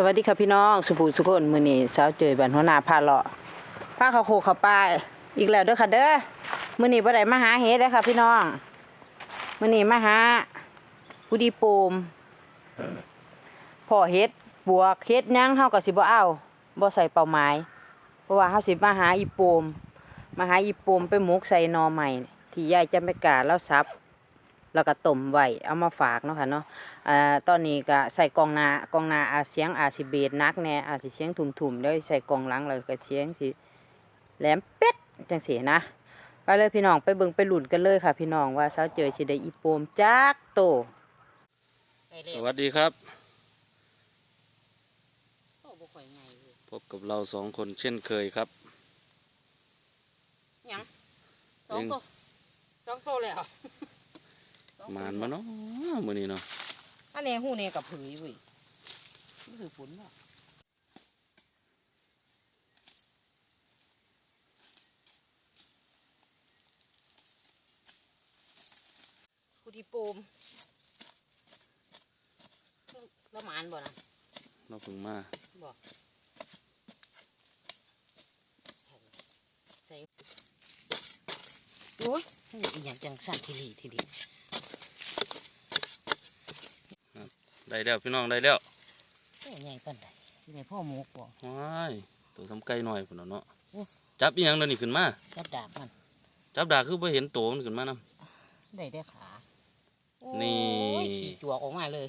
สวัสดีค่ะพี่น้องสุภูสุคนมือนี้สาวเจยบันหัวหน้าพาเลาะพาเขาโคเขาป้ายอีกแล้วเด้อค่ะเด้อมือนี้บ่ได้มาหาเฮ็ดเด้อค่ะ พี่น้องมือนี้มาหาผู้ดีปูมพ่อเฮ็ดบวกเฮ็ดยังเฮาก็สิบ่เอาบ่ใส่เป้าหมายเพราะว่าเฮาสิมาหาอีปูมมาหาอีปูมไปหมกใส่หนอใหม่ที่ยายจำไม่กล้าแล้วซับแล้วก็ต้มไว้เอามาฝากเนาะค่ะเนาะ อ่าตอนนี้ก็ใส่กองหนากองหนาอาเสียงอาสิเบสนักแน่อาสิเสียงทุ่มๆเดี๋ยวใส่กองหลังเลยก็เสียงสิแหลมเป็ดจังสีนะไปเลยพี่น้องไปเบิ่งไปหลุนกันเลยค่ะ พี่น้องว่าสาวเจอสิได้อีโปมจักโต สวัสดีครับโอ้บ่ค่อยไงเลยพบกับเราสองคนเช่นเคยครับหยังสองโตสองโตเลยเหรอมานมาเนาะมื้อนี้เนาะ อันนี้หูเนี่ยกับผือเว้ยนี่คือฝนเนาะผู้ที่โปมแล้วหมานบ่นะเราเพิ่งมาบอกใส่โอ้ยนี่อหย่างจังสั่นทีหลีทีเดียว ได้แล้วพี่น้องได้แล้วโอ้ยใหญ่ปันใดที่ไหนพ่อหมูกบอกว้ายตัวสำไก่หน่อยพุ่นเนาะเนาะโอ้จับอีหยังเดี๋ยวนี้ขึ้นมา จับดาบมันจับดาคือบ่เห็นโตมันขึ้นมานํได้ได้ขาโอ้ยนี่ขี่จวกออกมาเลย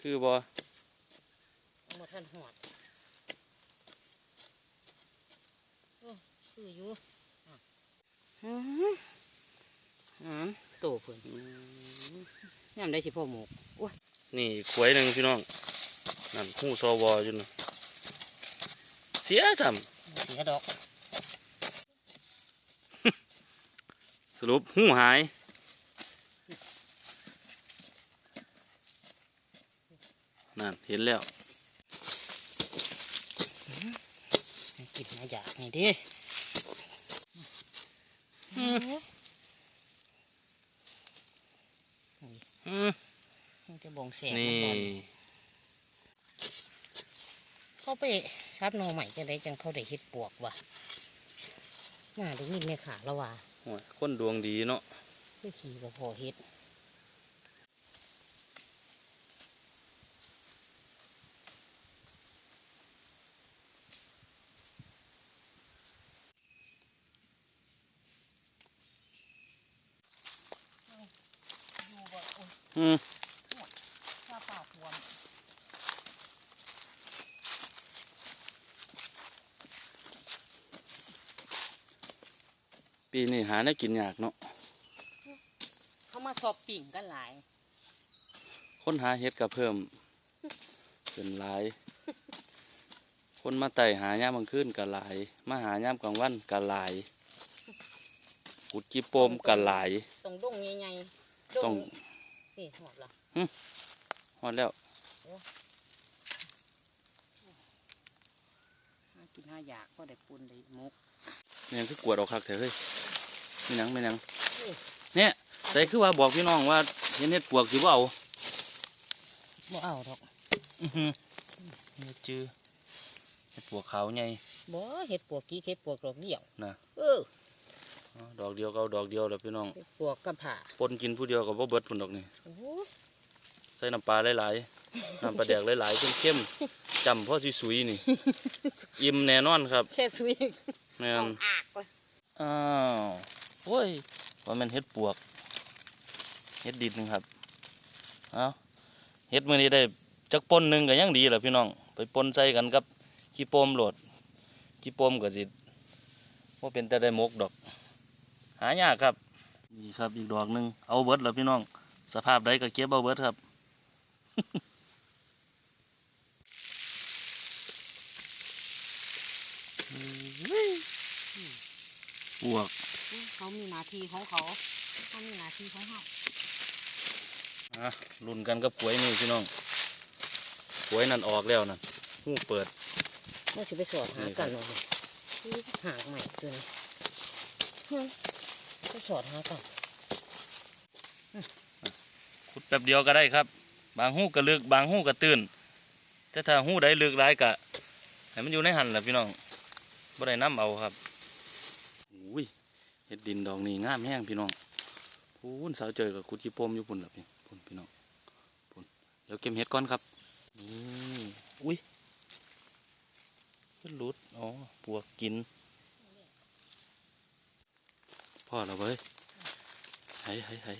คือบ่เอามาท่านหอดโอ้คืออยู่อะอืมอืม โตเพิ่นยามได้สิพ่อหมูกโอ้ยนี่ขวยหนึงพี่น้องนั่นหู้ซอวออยู่นั่นเสียจำเสียดอก สรุปหู้หายนั่นเห็นแล้วให้กินมาอยากนี่ดิ มอืมมันจะบ่งแสบนี่มันบ่อนเขาไปชับโนใหม่จังได้จังเขาได้เฮ็ดปวกว่ะน่าได้ยินไหมขาแล้วว่าโอ้ยคนดวงดีเนาะคือขี่กับพอเฮ็ด อืม ข้าป่าพวม ปีนี้หาได้กินยากเนาะเขามาสอบปิ่งกันหลาย คนหาเห็ดก็เพิ่ม เป็นหลาย คนมาไต่หายามกลางคืนก็หลาย มาหายามกลางวันก็หลายกุดจีโปมก็หลายตรงดงใหญ่ๆดต้องงสิหมดละฮอดแล้วหากินห้าอยากก็ได้ปุนได้มุกเนี่ยคือกวดเออกคักเถอะเฮ้ย ไม่นังไม่นังนี่เนี่ยใส่คือว่าบอกพี่น้องว่าเห็นเห็ดปวกสิบ่เอาบ่เอาดอกอื้อหือเห็ดจือเห็ดปวกขาวใหญ่บ่เห็ดปวกกี้เห็ดปวกดอกเดียวน่ะเอออ๋อดอกเดียวก็เอาดอกเดียวแหล้วพี่น้องเห็ดปวกกับผ่าปนกินผู้เดียวก็บ่เบิดพุ่นดอกนี่โอ้ยใส่น้ำปลาหลายๆน้ำปลาแดกหลายๆเข้มๆจำพ่อสิสุยนี่อิ่มแน่นอนครับ แค่สวยแม่ออนกอากเลยอ้าว โอ้ยว่ามันเฮ็ดปวกเฮ็ดดินครับเอาเฮ็ดมือนี้ได้จักปนหนึ่งก็ยังดีแหละพี่น้อง ไปปนใส่กันกับขี้โปมโหลดขี้โปมก็สิว่าเป็นแต่ได้มกดอก หายากครับนี่ครับอีกดอกหนึ่งเอาเบิร์ดแล้วพี่น้อง สภาพใดก็เก็บเอาเบิร์ดครับปวก เขามีหนาทีของเขาเขามีหนาทีของเขาอะรุ่นกันกับกล้วยนี่พี่น้องกล้วยนั่นออกแล้วนั่นหูเปิดเมื่อสิไปสอดหากันเลยหากใหม่ตัวนี้หึไปสอดหากันขุดแป๊บเดียวก็ได้ครับ บางหูก็ลึกบางหูก็ตื้นแต่ถ้าหูใดลึกหลายก็ให้มันอยู่ในหันแหละพี่น้องบ่ได้น้ำเอาครับอุ้ย เฮ็ดดินดอกนี้งามแห้งพี่น้องพูนสาวเจอกับคุดจีโปมอยู่พุ่นล่ะพี่พุ่นพี่น้องพุ่นเดี๋ยวเก็บเห็ดก่อนครับนี่อุ้ยขึ้นหลุดอ๋อปวกกินพ่อแล้วเว้ยไห้ไห้ไห้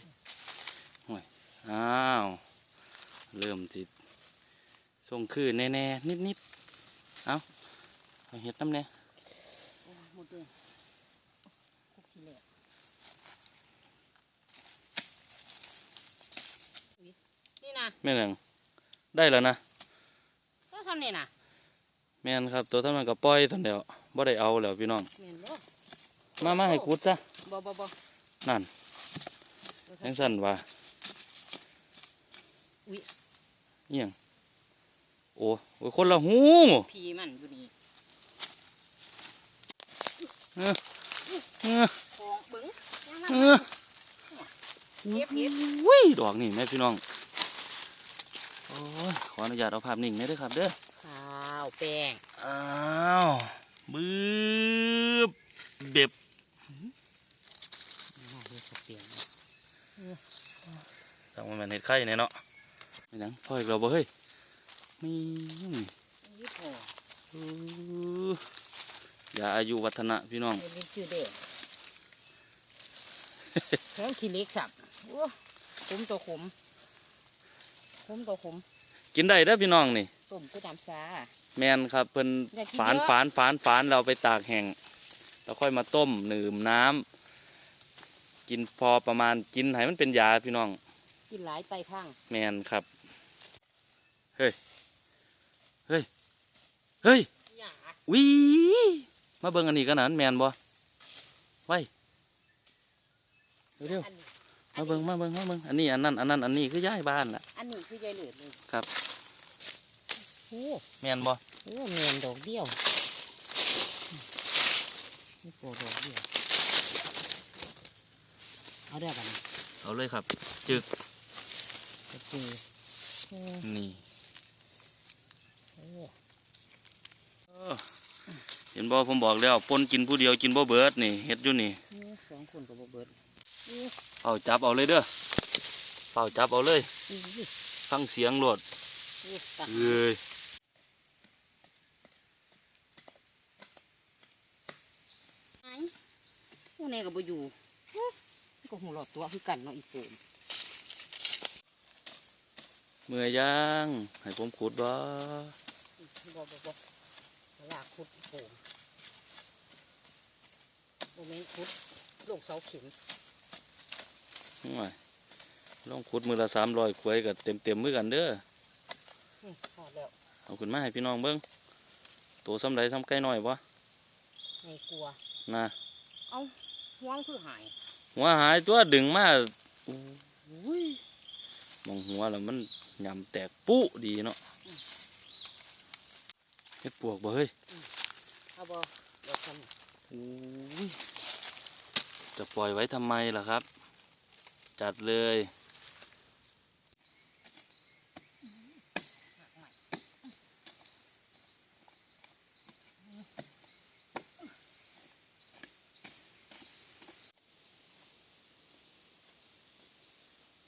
ห่วยอ้าวเริ่มติดส่งคือแน่ๆนิดๆเอาเอาเห็ดน้ำเนี่ย หมดเลยคุกขี้เหล็กนี่นะ แม่นหยังได้แล้วนะก็ทำนี่นะแม่นครับ ตัวท่านมันก็ปล่อยทันเดียวบ่ได้เอาแล้วพี่น้องเมียนบ่มามาให้ขุดซะบ่บ่บ่นั่นยังสั่นว่าอุ้ยเอียงโอ้โอ้ยคนละหูพีมันอยู่นี่เออเออฟองเบิ้งยังมาเออเก็บเห็ดอุ้ยดอกนี่แม่พี่น้องโอ้ย ขออนุญาตเอาภาพนิ่งหน่อยเด้อครับเด้อข้าวแป้งอ้าวบึ้บเบ็บน่าเฮ็ดกับเปลี่ยนต้องมาแม่นเห็ดไข่แน่เนาะไม่หยังพ่ออีกแล้วบ่เฮ้ยมียี่ห้อเอออย่าอายุวัฒนะพี่น้องเฮ็ดชื่อเด้อแถมขี้เหล็กสับโอ้ขมตัวขม ขมตัวขมกินได้เด้อพี่น้องนี่ต้มก็ดำซา แมนครับเพิ่นอยากกินฝานเยอะ ฝานฝานฝานเราไปตากแห้งแล้วค่อยมาต้มหนืมน้ำกินพอประมาณกินให้มันเป็นยาพี่น้อง กินหลายไตพังแมนครับ เฮ้ย เฮ้ย เฮ้ยหยาวิมาเบิ่งอันนี้กันนะแมนบ่ไว้เร็วอันนี้ๆ มาเบิ่งมาเบิ่งมาเบิ่งอันนี้อันนั้นอันนั้นอันนี้คือย้ายบ้านล่ะ อันนี้คือยายเหลือดเลยครับ โอ้แมนบ่โหเมียนดอกเดียวนี่โปดอกเดียวเอาได้กันเอาเลยครับจึกจะคือโอ้นี่โหเออเห็นบ่ผมบอกแล้วปนกินผู้เดียวกินบ่เบิดนี่เฮ็ดอยู่นี่สองคนกับบ่เบิดอู้ เอาจับเอาเลยเด้อเฝ้าจับเอาเลยอู้ฟังเสียงโลดอู้ตาเอ้ยไอ้ผู้แน่กับบ่อยู่อู้ก็หูหลอดตัวคือกันเนาะอีโปมเมื่อยยังให้ผมขุดบ่บ่บ่บ่ลากขุดอีโปมบ่แม่นขุดลูกเสาเข็มห่วย ลองขุดมือละสามร้อยขวยกับเต็มเต็มๆมือกันเด้อนี่พอแล้วเอาขึ้นมาให้พี่น้องเบิ่งตัวซ้ำใดซ้ำไก่น้อยบ่ไม่กลัวนะเอาห่วงคือหายหัวหายตัวดึงมาอุ้ยมองหัวแล้วมันยำแตกปุ๊ดีเนาะเฮ็ดปวกบ่เฮ้ยเอาบ่เดี๋ยวทอุ้ยจะปล่อยไว้ทำไมล่ะครับ จัดเลย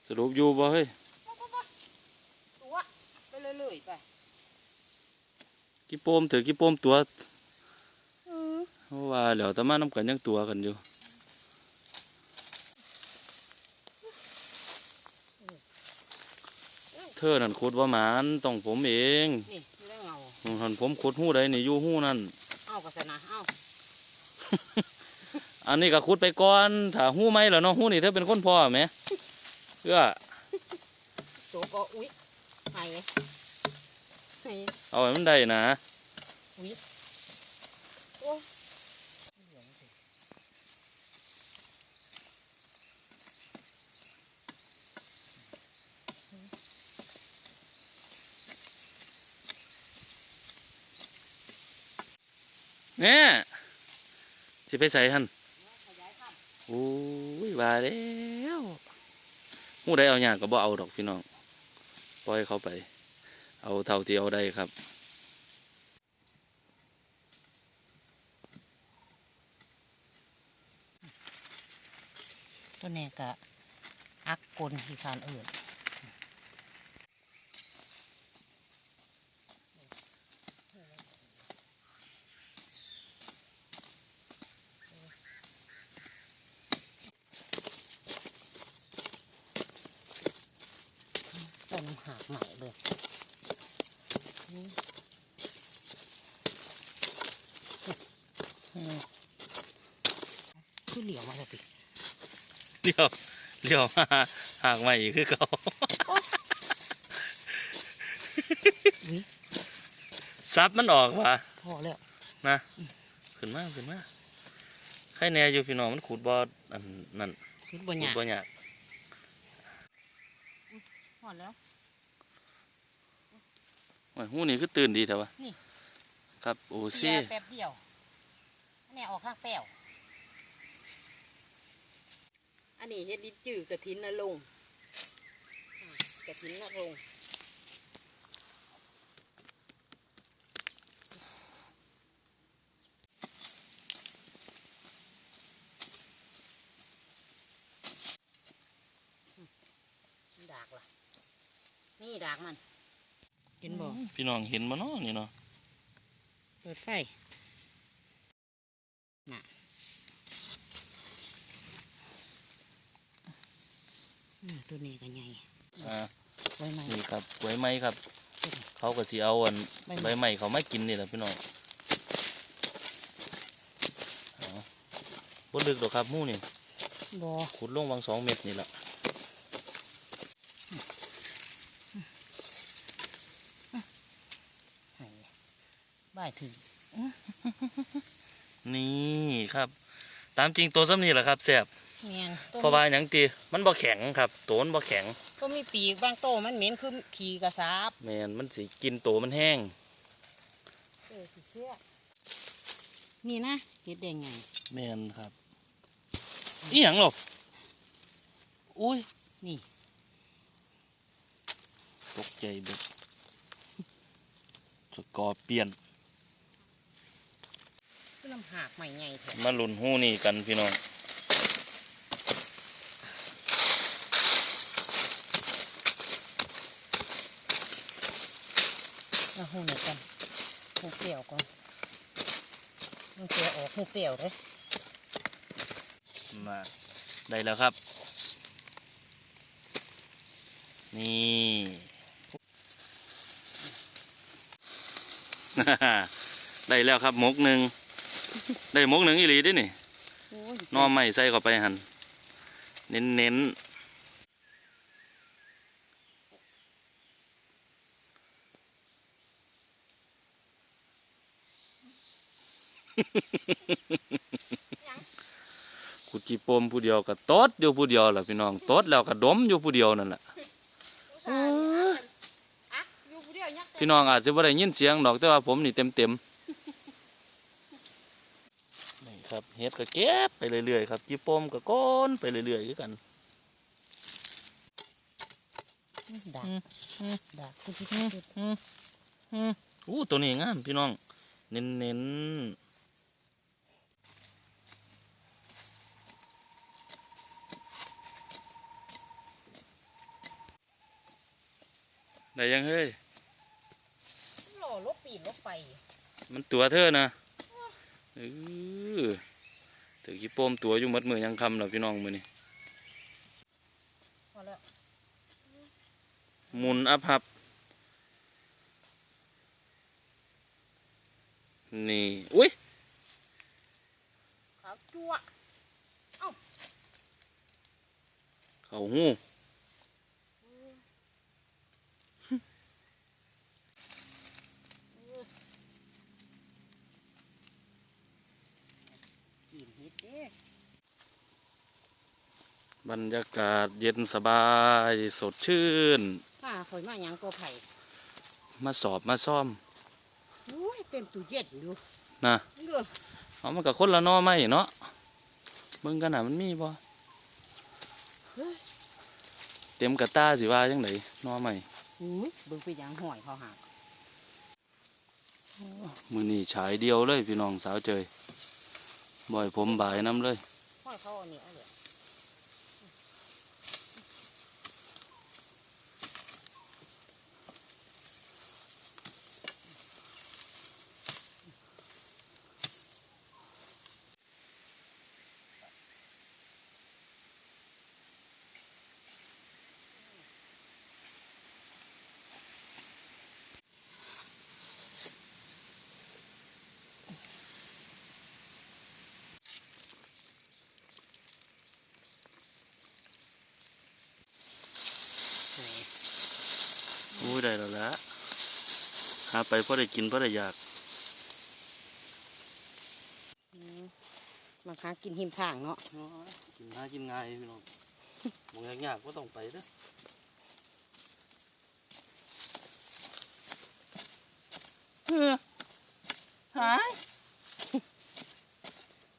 สรุปอยู่บ่เฮ้ยำตัวไปเรื่อยๆไปกี่โปมถือกี่โปมตัวอือเพราะว่าแล้วแต่มาน้ำกันยังตัวกันอยู่ เธอนั่นขุดว่าหมานต้องผมเองนี่อยู่ได้เงาหันผมขุดหู้ใดนี่อยู่หู้นั่น เอากระสนะเอาอันนี้ก็ขุดไปก่อนถ้าหู้ไหมล่ะเนาะหู้นี่เธอเป็นคนพ่อไหมเพื่อตัวก็อุ้ยหายเลยหายเอาให้มันได้นะ อุ้ย เนี่ยสิไปใส่หันขยานโอ้ยว่าแล้วหู้ใดเอาอย่างก็บ่เอาดอกพี่น้องปล่อยเขาไป เอาเท่าที่เอาได้ครับตัวนี้ก็อักกลที่คานอื่น ต้นหากใหม่เลยคือเหลียวมาเลยพี่เลี้ยวเลี้ยวมาหากใหม่อีกคือเขาซับมันออกว่ะพอแล้วนะขึ้นมากขึ้นมากใครแน่อยู่พี่น้องมันขูดบออันนั่นคือบขูนดหยาบ่ยากพอแล้ว ยหูนี่คือตื่นดีแต่ว่านี่ ครับโอ้เสีซี่ยแป๊บเดียวอันนี้ออกข้างแป้วอันนี้เฮ็ดดินจื้อกระถินนะลงอ่ากระถินนะลงดากล่ะ นี่ดากมันเห็น บ่พี่น้องเห็นบ่เนาะนี่เนาะเปิดไฟน่ะอืมตัวนี้ก็ใหญ่อ่าไว้ไหมนี่ครับไว้ไหมครับ เขาก็สิเอาอันใบใบไม้ไม้เขาไม่กินนี่แหละพี่น้องเอาบ่ลึกดอกครับหมู่นี่บอขุดลงวางสองเม็ดนี่แหละ ให้บ่าย ถึงนี่ครับ ตามจริงตัวซ้ำนี่แหละครับแซ่บเมียนเพราะว่าหยังตีมันบ่แข็งครับตัวมันบ่แข็งก็มีปีกบางโตมันเหม็นคือขี่กระซาบแมนมันสิกินตัวมันแห้งเออเชื่อนี่นะเห็ดแดงไงแมนครับอีหยังหรอกอุ้ยนี่ตกใจเบิดสกอร์เปลี่ยน คือลำหากใหม่ใหญ่แท้มาหลุนหู้นี่กันพี่น้องเอาหูนี่กันหูเปรี้ยวก่อนมันเปรี้ยวออกหูเปรี้ยวเลยมาได้แล้วครับ นี่ได้แล้วครับมกหนึ่ง ได้มกหนึ่งอีหลีเด้วยนี่โอ้ยหนอใหม่ใส่เข้าไปหันเน้นเน้นขุดจีปมผู้เดียวก็ตดอยู่ผู้เดียวแหละพี่น้องตดแล้วก็ดมอยู่ผู้เดียวนั่นแหละอักอยู่ผู้เดียวยักษ์พี่น้องอาจจะไม่ได้ยินเสียงดอกแต่ว่าผมนี่เต็มเต็มๆนี่ ครับเฮ็ดก็เก็บไปเรื่อยๆครับจีปมก็ก้นไปเรื่อยๆคือกันดักอืมอืมดักทุกอืมทีอืมอืมอู้ตัวนี้งามพี่น้อง เน้นเน้นได้ยังเฮ้ยหล่อลบปีนลบไป มันตัวเธอนะเออถือกี่โป้มตัวอยู่หมัดมือยังคำเหรอพี่น้องมือนี่พอแล้วหมุนอัพหับ นี่ อุ้ยขาวจั่วเขาหู กินเฮ็ดเด้ บรรยากาศเย็นสบายสดชื่นข้าคอยมาหยังตัวไผ่มาสอบมาซ่อมโอ้ยเต็มตู้เย็นอยู่นะเลือกเอามันกับคนละหนอไม่เนาะเบิ่งกันน่ะมันมีบ่เต็มกระตาสิว่าจังไดหนอไม่อุ้ยเบิ่งไปหยังห่อยเขาหักมือนี่ฉายเดียวเลยพี่น้องสาวเจย บ่อยผมบ่ายน้ำเลยห่อยเขาเอาเนี่ย เอาเลยโอ้ยได้แล้วละหาไปเพราะได้กินเพราะได้อยากอืมบางครั้งกินหิมทางเนาะกินง่ายกินง่ายพี่น้องมองยากๆก็ต้องไปเด้อเออหาย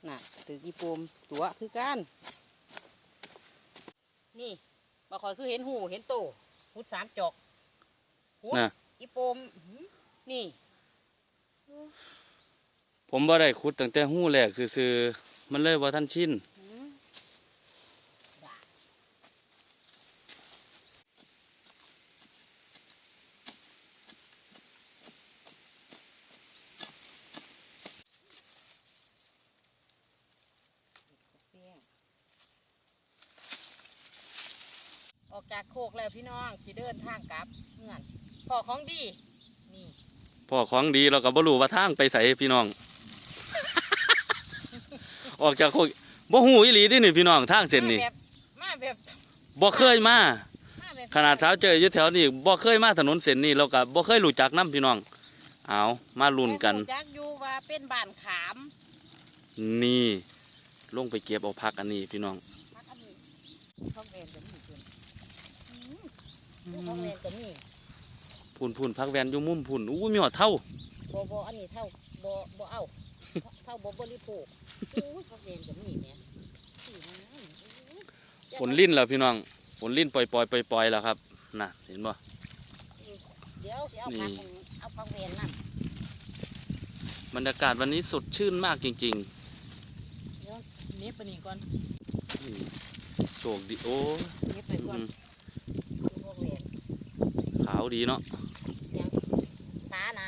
น่ะถือกีโปมตัวคือกันนี่บางคอยคือเห็นหูเห็นโตหุดสามจอกหุด น่ะอีโปมหืมนี่ ผมบ่ได้ขุดตั้งแต่หู้แหลกซื่อๆมันเลยว่าท่านชินหืมด่าออกจากโคกแล้วพี่น้องสิเดินทางกลับเงื่อน พอของดีนี่พ่อของดีเราก็บ่รู้ว่าทางไปใส่พี่น้อง ออกจากโคกบ่ฮู้อีหลีเดินี่พี่น้องทางเส้นนี่มาแบบมาแบบบ่เคยมามาแบบขนาดเช้าเจออยู่แถวนี้บ่เคยมาถนนเส้นนี้เราก็บ่เคยรู้จักนํพี่น้อง เอามาลุ้นกัน แต่รู้จักอยู่ว่าเป็นบ้านขามนี่ลงไปเก็บเอาพักอันนี้พี่น้องพักอันนี้ท้องเวนจะมีเพิ่นอืมท้องเวนจะมี พุ่นพุ่นพักแวนอยู่มุมพุ่นอู้มีหอดเท่าบ่บ่อันนี้เท่าบ่บ่เอาเท่าบ่บริโภคอู้ท้องเวนจะมีแหม่สี่ห้าอู้ฝนลิ้นแล้วพี่น้องฝนลิ้นปล่อยปล่อยปล่อยปล่อยแล้วครับน่ะเห็นบ่เดี๋ยวสิเอาพักนี่เอาท้องเวนนั่นบรรยากาศวันนี้สดชื่นมากจริงเดี๋ยวเน็บไปนี่ก่อนๆนี่โชคดีโอ้เน็บไปก่อนอืมดูท้องเวนขาวดีเนาะ ยังตานะ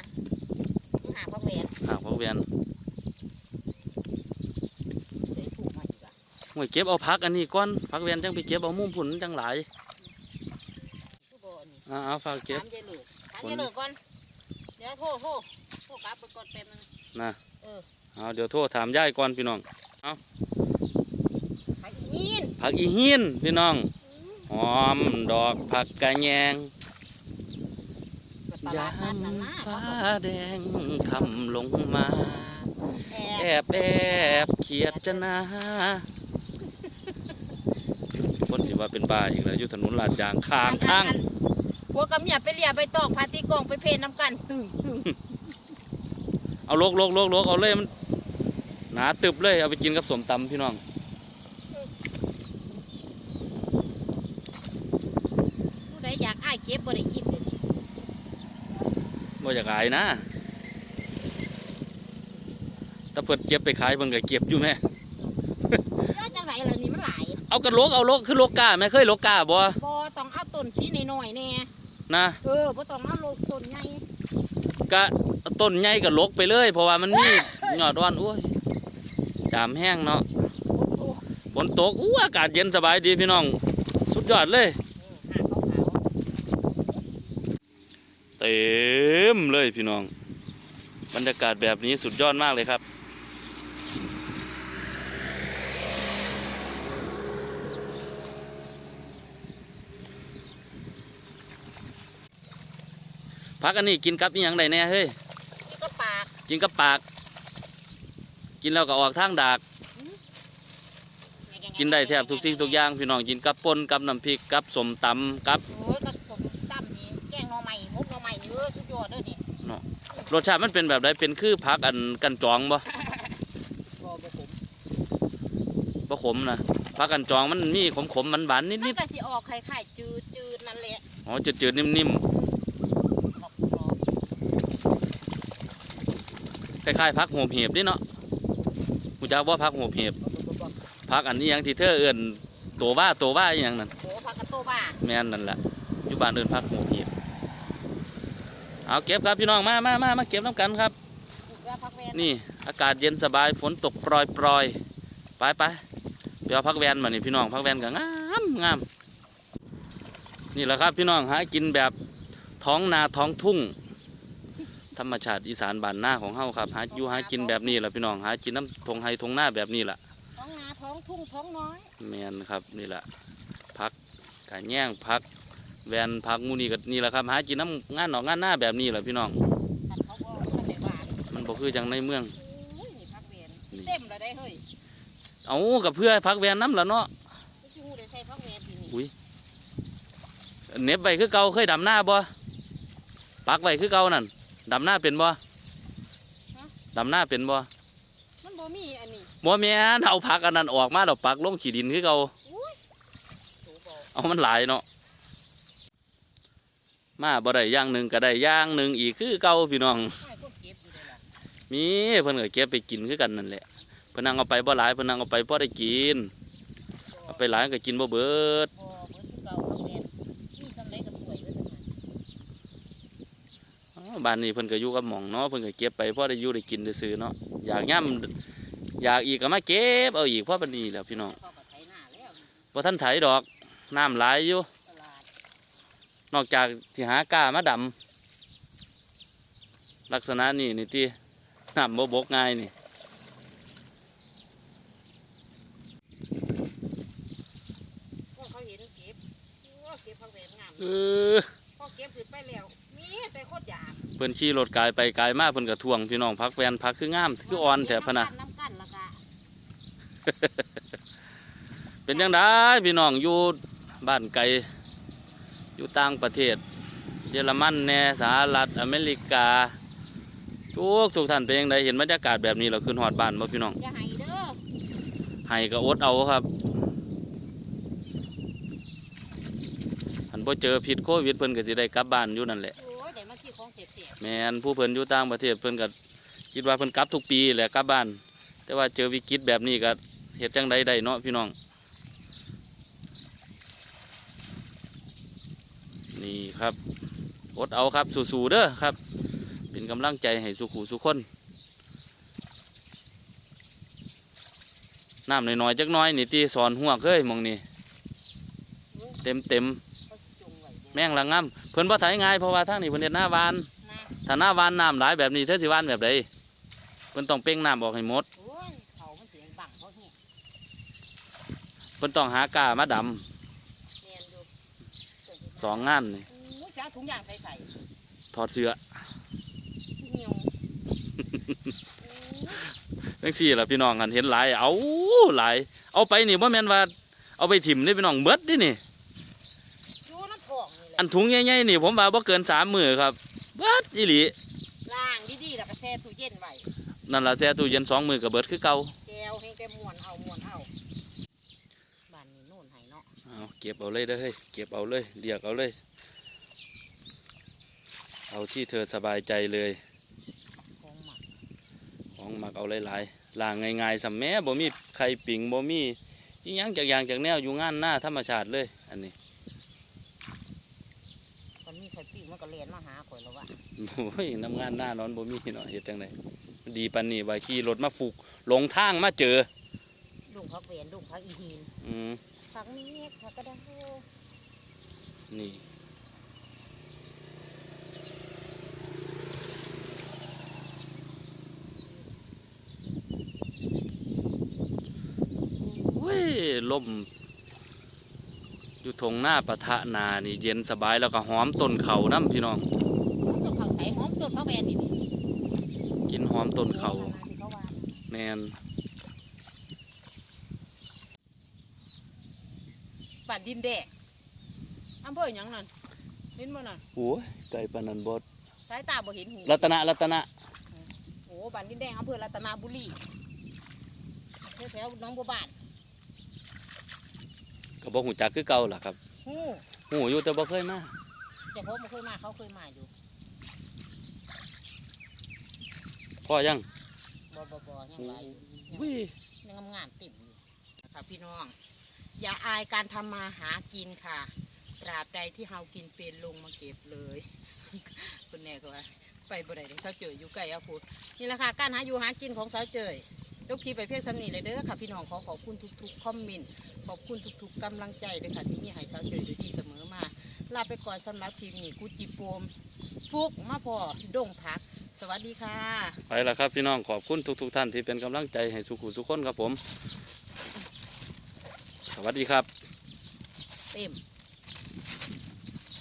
มึงหาท้องเวน หางพักแวนเดี๋ยวถูกมาอีกอะห่วยเก็บเอาพักอันนี้ก่อนพักแวนจังไปเก็บเอามุมพุ่นจังหลายคือบ่อันนี้อ่าเอาฝากเก็บถามยายเหลือกถามฝนยายเหลือกก่อนเดี๋ยวโทรโทรโทรกลับไปก่อนแป๊บนึงนะเออเอาเดี๋ยวโทรถามยายก่อนพี่น้องไปอีมีนผักอีหินพี่น้องหอมดอกผักกระแยง ตลาดนัดนั่นนะฟ้าแดงคำลงมา แอแอบบแอบเขียดจะนาคนสิว่าเป็นบ้าอีกแล้วอยู่ถนนลาดยางข้างทางหัวกับเมียไปเลียไปตอกพาตีกองไปเพลน้ำกันตึงตึงเอาลกลกลกลกเอาเลยมันหนาตึบเลยเอาไปกินกับสมตำพี่น้อง ผู้ใดอยากอ้ายเก็บบ่ได้กินเด้อ ว่าอยากขายนะถ้าเปิดเก็บไปขายเพิ่นก็เก็บอยู่แม่แล้วจังไรล่ะนี่มันหลายเอากระโลกเอาโลกคือโลกกาแม่เคยโลกกาบ่บ่ต้องเอาต้นสีน้อยๆแน่นะเออบ่ต้องเอาโลกต้นใหญ่กะต้นใหญ่ก็ลกไปเลย เพราะว่ามันมียอดอ่อนโอ้ยจามแห้งเนาะโอ้โหฝนตกอู้อากาศเย็นสบายดีพี่น้อง สุดยอดเลย หาขาว เต็มเลยพี่น้อง บรรยากาศแบบนี้สุดยอดมากเลยครับ พักอันนี้กินกับอีหยังไดแน่เฮ้ยๆนี่ก็ปาก กินกับปาก กินแล้วก็ออกทางดากกินได้แทบทุกสิ่งทุกอย่างพี่น้องกินกับป่นกับน้ำพริกกับสมตำกับ รสชาติมันเป็นแบบไหเป็นคือพักอันกันจองบ่บ่ขมนะพักกันจองมันมีขมขมมันหวานนิดนิดมันก็สิออกไข่ไข่จืดจืดนั่นแหละอ๋อจืดจืดนิ่มนิ่มคล้ายๆพักหัเห็บนี่เนาะกูจ้าว่าพักหัเห็บพักอันนี้ยังที่เธอเอื่นตัวว่าตัวว่าอย่างนั้นโอ้พักกับตัวว่าแม่นนั่นแหละยุบานเอือนพักหัเห็บ เอาเก็บครับพี่น้องมามามามาเก็บน้ำกันครับแล้วผักแวนนี่อากาศเย็นสบายฝนตกปรอยปรอยๆไปไปเดี๋ยวพักแวนมานี่พี่น้องพักแวนก็งามงามนี่แหละครับพี่น้องหากินแบบท้องนาท้องทุ่ง ธรรมชาติอีสานบ้านหน้าของเฮาครับหาอยู่หากินแบบนี้แหละพี่น้องหากินน้ำทงไฮทงหน้าแบบนี้แหละท้องนาท้องทุ่งท้องน้อยแมนครับนี่แหละพักกะแย่งพัก แวนพักหมูนี่ก็นี่แหละครับหากินน้ำงานหนอกงานหน้าแบบนี้แหละพี่น้องขัดเขาบอกว่าได้หวานมันบ่คือจังในเมืองโอ้ยนี่ผักแวนนี่ เต็มเลยได้เฮ้ยเอากับเพื่อพักแวนน้ำละเนาะไม่ชูได้ใส่ผักแวนทีนี้อุ้ยเหน็บไว้คือเก่าเคยดำหน้าบ่ปักไว้คือเก่านั่นดำหน้าเป็นบ่ดำหน้าเป็นบ่มันบ่มีอันนี้บ่แม่นเอาผักอันนั้นออกมาแล้วปักลงขี้ดินคือเก่าอุ้ยโถบอกเอามันหลายเนาะ มาบ่ได้อย่างหนึ่งก็ได้อย่างหนึ่งอีกคือเก่าพี่น้องให้คนเก็บอยู่เลยล่ะมีเพิ่นก็เก็บไปกินคือกันนั่นแหละเพิ่นนั่งเอาไปบ่หลายเพิ่นนั่งเอาไปพอได้กินเอาไปหลายก็กินบ่เบิดพอเบิดคือเก่าผักแวนมีสำเร็จกับป่วยเบิดทั้งนั้นอ้าวบ้านนี้เพิ่นก็อยู่กับหม่องเนาะเพิ่นก็เก็บไปพอได้อยู่ได้กินได้ซื้อๆเนาะอยากย่ํอยากอีกก็มาเก็บเอาอีกเพราะบัดนี้แหล้วพี่น้องเขาก็ไถนาแล้วบ่ทันไถดอกน้ำหลายอยู่ตลาด นอกจากที่หากล้ามาดำลักษณะนี้นี่ที่น้ำบ่บกง่ายนี่พวกเขาเห็นเก็บโอ้เก็บผักแวนงามเออพอเก็บขึ้นไปแล้วมีแต่โคตรหยาบเพิ่นขี่รถกายไปกายมาเพิ่นก็ทวงพี่น้องพักแวนพักคืองามคืออ่อนแท้พะนะน้ำกันแล้วก็เป็นจังไดพี่น้องอยู่บ้านไกล อยู่ต่างประเทศ เยอรมันแหน่สหรัฐอเมริกา ทุกทุกท่านเป็นยังไงเห็นบรรยากาศแบบนี้เราขึ้นหอดบ้านบ่พี่น้องอย่าให้เด้อให้ก็อดเอาครับหันบ่เจอผิดโควิดเพิ่นก็สิได้กลับบ้านอยู่นั่นแหละโอ้ยได้มากี่ของเสียบแม่นผู้เพิ่นอยู่ต่างประเทศเพิ่นก็คิดว่าเพิ่นกลับทุกปีแหละกลับบ้าน แต่ว่าเจอวิกฤตแบบนี้ก็เฮ็ดจังใดได้เนาะพี่น้อง นี่ครับอดเอาครับสู้ๆเด้อครับ เป็นกำลังใจให้สุขูสุขคนน้ำน้อยๆจักหน้อยนี่ที่สอนหัวกเอ้ยหมองนี่เต็มเต็มๆเขาจงไว้ๆแม่งละงามเพิ่นบ่ไถง่ายเพราะว่าทางนี้เพิ่นเฮ็ดหน้าวานนะถ้าหน้าวานน้ำหลายแบบนี้เธอสิวานแบบใดเพิ่นต้องเป้งน้ำออกให้หมดโอ้ยเขามันเสียงบังเขาเหี้ยเพิ่นต้องหากามาดำเนียนอยู่ สองงานนี่โอ้ยเสียถุงยางใส่ใส่ถอดเสื้อเหนียวจังซี่ล่ะพี่น้องกันเห็นหลาย เอาหลาย เอาไปนี่บ่แม่นว่า เอาไปถิ่มนี่พี่น้องเบิดนี่นี่อยู่น้ำทองนี่แหละอันถุงใหญ่ๆนี่ ผมว่าบ่เกินสามมื้อครับเบิดอีหลีล่างดีๆแล้วก็แช่ตู้เย็นไว้ นั่นล่ะแช่ตู้เย็นสองมื้อก็เบิดคือเก่า แก้วให้แต่ม้วนเอาม้วนเอาบ้านนี้โน่นให้เนาะ เอาเก็บเอาเลยเด้อเฮ้ยเก็บเอาเลยเรียกเอาเลย เอาที่เธอสบายใจเลย ของหมักของหมักเอาหลายๆล้างง่ายๆสำแม่บ่มีไข่ปิ่งบ่มีอีหยังจากอย่างจากแนวอยู่งานหน้าธรรมชาติเลย อันนี้มันมีไข่ปิ้งมันก็เลียนมาหาข่อยแล้ววะโอ้ยน้ำงานหน้านอนบ่มีเนาะเฮ็ดจังไดดีปานนี้ว่าขี่รถมาฟุกหลงทางมาเจอดุงพักเวียนดุงพักอีฮีนอืม พักนี้พักกระดาษนี่เว้ยลมอยู่ทงหน้าปะทะนานี่เย็นสบายแล้วก็หอมต้นเขาน้ำพี่น้อง ต้นเขาใส่หอมต้นพักแวนนี่กินหอมต้นเขาที่เขาว่าแมน บ้านดินแดงอำเภอหยังนั่นเห็นบ่นั่นโอ้ยไก่ปานนันบดสายตาบ่เห็นหูรัตนะรัตนะโอ้บ้านดินแดงอำเภอรัตนบุรีแถวๆหน้องบัวบานก็บอกหูจักคือเก่าล่ะครับฮู้หูอยู่แต่บ่เคยมาเจ้าพ่อมาเคยมาเขาเคยมาอยู่พ่อยังพบ่บ่ยังหลายอยู่อุ้ยยังงามๆติ่มอยู่นะคะพี่น้อง อย่าอายการทำมาหากินค่ะ ตราบใดที่เฮากินเป็นลงมาเก็บเลย คุณแม่ก็ว่าไปบ่ได้เสาวเจยอยู่ใกล้อาพูดนี่แหละค่ะการหาอยู่หากินของสาวเจยยกคลิปไปเพียงสำนีเลยเด้อค่ะพี่น้องขอขอบคุณทุกๆคอมเมนต์ขอบคุณทุกๆกำลังใจเลยค่ะที่มีให้สาวเจยอยู่ดีเสมอมาลาไปก่อนสำหรับทีมนี้กุจิโปม ฟุกมาพอดงพัก สวัสดีค่ะ ไปแล้วครับพี่น้องขอบคุณทุก ๆ ท่านที่เป็นกำลังใจให้สุขุสุขคนครับผม สวัสดีครับ เต็ม